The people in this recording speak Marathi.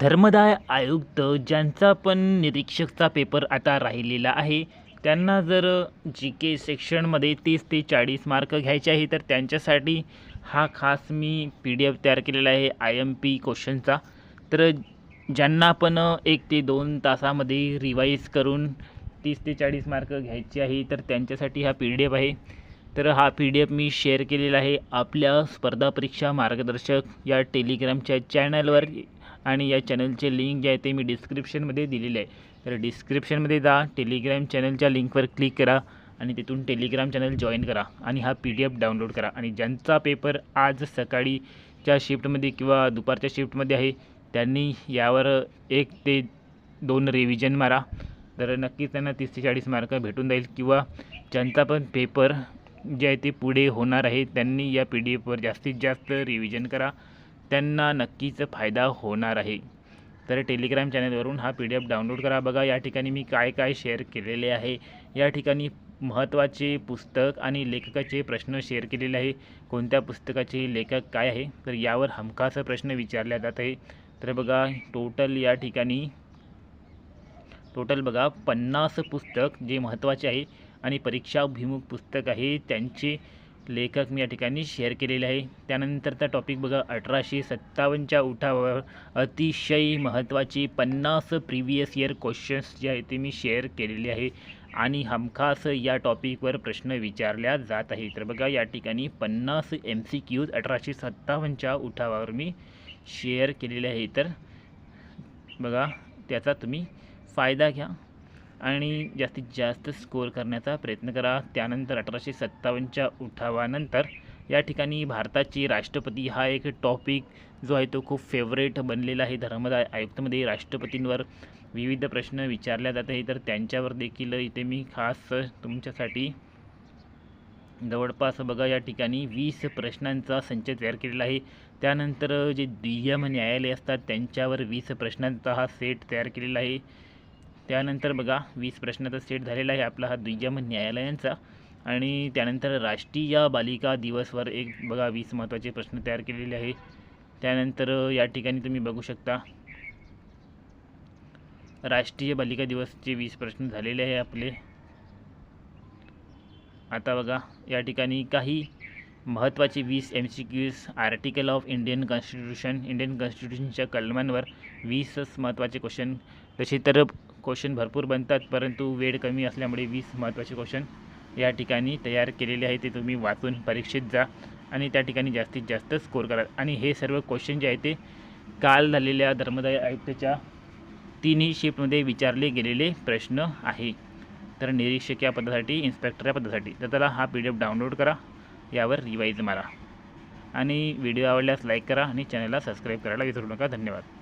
धर्मदाय आयुक्त ज्यांचा पण निरीक्षकचा पेपर आता राहिलेला आहे त्यांना जर जी के सेक्शनमध्ये तीस ते चाळीस मार्क घ्यायचे आहे तर त्यांच्यासाठी हा खास मी पी डी एफ तयार केलेला आहे आय एम पी क्वेश्चनचा तर ज्यांना पण एक ते दोन तासामध्ये रिवाईज करून तीस ते चाळीस मार्क घ्यायचे आहे तर त्यांच्यासाठी हा पी डी एफ आहे. तर हा पी डी एफ मी शेअर केलेला आहे आपल्या स्पर्धा परीक्षा मार्गदर्शक या टेलिग्रामच्या चॅनलवर आणि या चॅनलचे लिंक जे आहे ते मी डिस्क्रिप्शनमध्ये दिलेले आहे. तर डिस्क्रिप्शनमध्ये जा टेलिग्राम चॅनलच्या लिंकवर क्लिक करा आणि तिथून टेलिग्राम चॅनल जॉईन करा आणि हा पी डी एफ डाउनलोड करा. आणि ज्यांचा पेपर आज सकाळीच्या शिफ्टमध्ये किंवा दुपारच्या शिफ्टमध्ये आहे त्यांनी यावर एक ते दोन रिव्हिजन मारा. तर नक्कीच त्यांना तीस ते चाळीस मार्क भेटून जाईल किंवा ज्यांचा पण पेपर जे आहे ते पुढे होणार आहे त्यांनी या पी डी एफवर जास्तीत जास्त रिव्हिजन करा. त्यांना नक्कीच फायदा होणार आहे. तर टेलिग्राम चॅनलवरून हा पी डी एफ डाउनलोड करा. बघा या ठिकाणी मी काय काय शेअर केलेले आहे. या ठिकाणी महत्त्वाचे पुस्तक आणि लेखकाचे प्रश्न शेअर केलेले आहे. कोणत्या पुस्तकाचे लेखक काय आहे? तर यावर हमखास प्रश्न विचारला जात आहे. तर बघा टोटल या ठिकाणी टोटल बघा पन्नास पुस्तक जे महत्त्वाचे आहे आणि परीक्षाभिमुख पुस्तक आहे त्यांचे लेखक मी या ठिकाणी शेअर केलेले आहे. त्यानंतरचा टॉपिक बघा अठराशे सत्तावन्नच्या उठावावर अतिशय महत्त्वाची पन्नास प्रिव्हियस इयर क्वेश्चन्स जे आहे ते मी शेअर केलेले आहे. आणि हमखास या टॉपिकवर प्रश्न विचारल्या जात आहे तर बघा या ठिकाणी पन्नास एम सी क्यूज अठराशे सत्तावन्नच्या उठावावर मी शेअर केलेले आहे. तर बघा त्याचा तुम्ही फायदा घ्या. आणि जास्तीत जास्त स्कोअर करण्याचा प्रयत्न करा. त्यानंतर अठराशे सत्तावन्नच्या उठावानंतर या ठिकाणी भारताचे राष्ट्रपती हा एक टॉपिक जो आहे तो खूप फेवरेट बनलेला आहे. धर्मदाय आयुक्तमध्ये राष्ट्रपतींवर विविध प्रश्न विचारल्या जात आहे तर त्यांच्यावर देखील इथे मी खास तुमच्यासाठी जवळपास बघा या ठिकाणी वीस प्रश्नांचा संच तयार केलेला आहे. त्यानंतर जे दुय्यम न्यायालय असतात त्यांच्यावर वीस प्रश्नांचा हा सेट तयार केलेला आहे. त्यानंतर बघा वीस प्रश्नाचा सेट झालेला आहे आपला हा दुय्यम न्यायालयांचा. आणि त्यानंतर राष्ट्रीय बालिका दिवसवर एक बघा वीस महत्त्वाचे प्रश्न तयार केलेले आहे. त्यानंतर या ठिकाणी तुम्ही बघू शकता. राष्ट्रीय बालिका दिवसचे वीस प्रश्न झालेले आहे आपले. आता बघा या ठिकाणी काही महत्त्वाचे वीस M C Qs article of Indian constitution Indian कॉन्स्टिट्यूशनच्या कलमांवर वीसच महत्त्वाचे क्वेश्चन तसे तर क्वेश्चन भरपूर बनतात परंतु वेळ कमी असल्यामुळे वीस महत्त्वाचे क्वेश्चन या ठिकाणी तयार केलेले आहे ते तुम्ही वाचून परीक्षेत जा आणि त्या ठिकाणी जास्तीत जास्त स्कोर करा. आणि हे सर्व क्वेश्चन जे आहे ते काल झालेल्या धर्मदाय आयुक्तच्या तिन्ही शिफ्टमध्ये विचारले गेलेले प्रश्न आहे. तर निरीक्षक या पदासाठी इन्स्पेक्टर या पदासाठी तर त्याला हा पी डी एफ डाउनलोड करा यावर रिवाईज मारा. आणि व्हिडिओ आवडल्यास लाईक करा आणि चॅनलला सबस्क्राईब करायला विसरू नका. धन्यवाद.